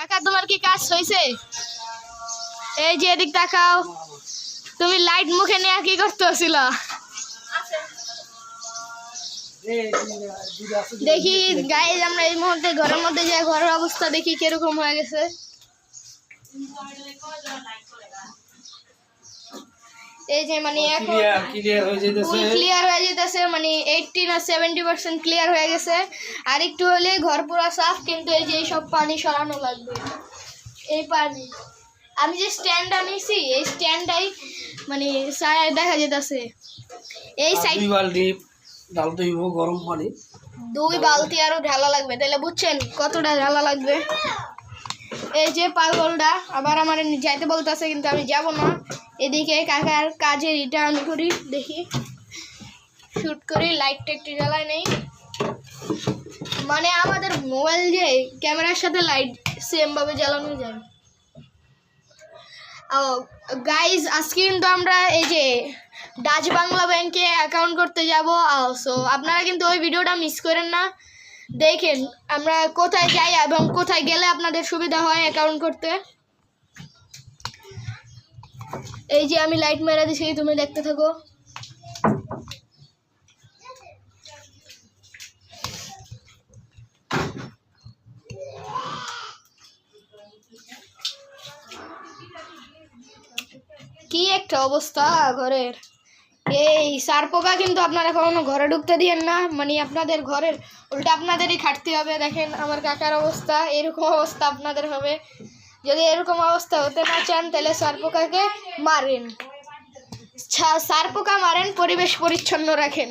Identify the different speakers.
Speaker 1: কাকা, তোমার কি কাজ হয়েছে এই যে এদিক তাকাও। তুমি লাইট মুখে নিয়ে কি করতেছিল? দেখি গায়ে আমরা এই মুহূর্তে ঘরের মধ্যে যে ঘরের অবস্থা দেখি কীরকম হয়ে গেছে। এই যে মানে এখন
Speaker 2: ক্লিয়ার হয়ে যেতেছে।
Speaker 1: ক্লিয়ার হয়ে যেতেছে মানে এইটটি না সেভেন্টি পার্সেন্ট ক্লিয়ার হয়ে গেছে। আর একটু হলে ঘর পুরো সাফ কিন্তু এই যে সব পানি সরানো লাগবে। এই পানি। আমি যে স্ট্যান্ড আনিছি এই স্ট্যান্ডটাই মানে সায়া দেখা যেতেছে। এই সাইড
Speaker 2: দুই বালতি ডালতে হইব গরম পানি।
Speaker 1: দুই বালতি আরও ঢালা লাগবে। তাহলে বুঝছেন কতটা ঢালা লাগবে। এই যে পাগলটা আবার আমার যাইতে বলতেছে কিন্তু আমি যাব না। এদিকে কাকার কাজে রিটার্ন করি দেখি। শুট করি লাইটটা একটু জ্বালায় নেই। মানে আমাদের মোবাইল যে ক্যামেরার সাথে লাইট সেমভাবে জ্বালানো যায়। গাইজ আজকে কিন্তু আমরা এই যে ডাচ বাংলা ব্যাংকে অ্যাকাউন্ট করতে যাব। সো আপনারা কিন্তু ওই ভিডিওটা মিস করেন না। দেখেন আমরা কোথায় যাই এবং কোথায় গেলে আপনাদের সুবিধা হয় অ্যাকাউন্ট করতে। এই যে আমি লাইট মেরে দিছি তুমি দেখতে থাকো। কি একটা অবস্থা ঘরের। এই সার পোকা কিন্তু আপনারা কখনো ঘরে ঢুকতে দিয়েন না মানে আপনাদের ঘরের উল্টা আপনাদেরই খাটতে হবে, দেখেন আমার কাকার অবস্থা, এরকম অবস্থা আপনাদের হবে। যদি এরকম অবস্থা হতে না চান তাহলে সারপোকাকে মারেন। সারপোকা মারেন পরিবেশ পরিচ্ছন্ন রাখেন।